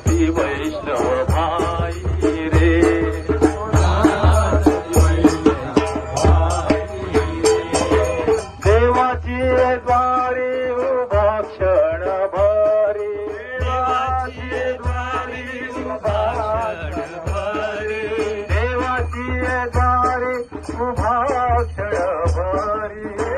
भक्ती वैष्णव भाई रे. देवाची उभा क्षण भारी. देवाची द्वारे उभा क्षण भारी.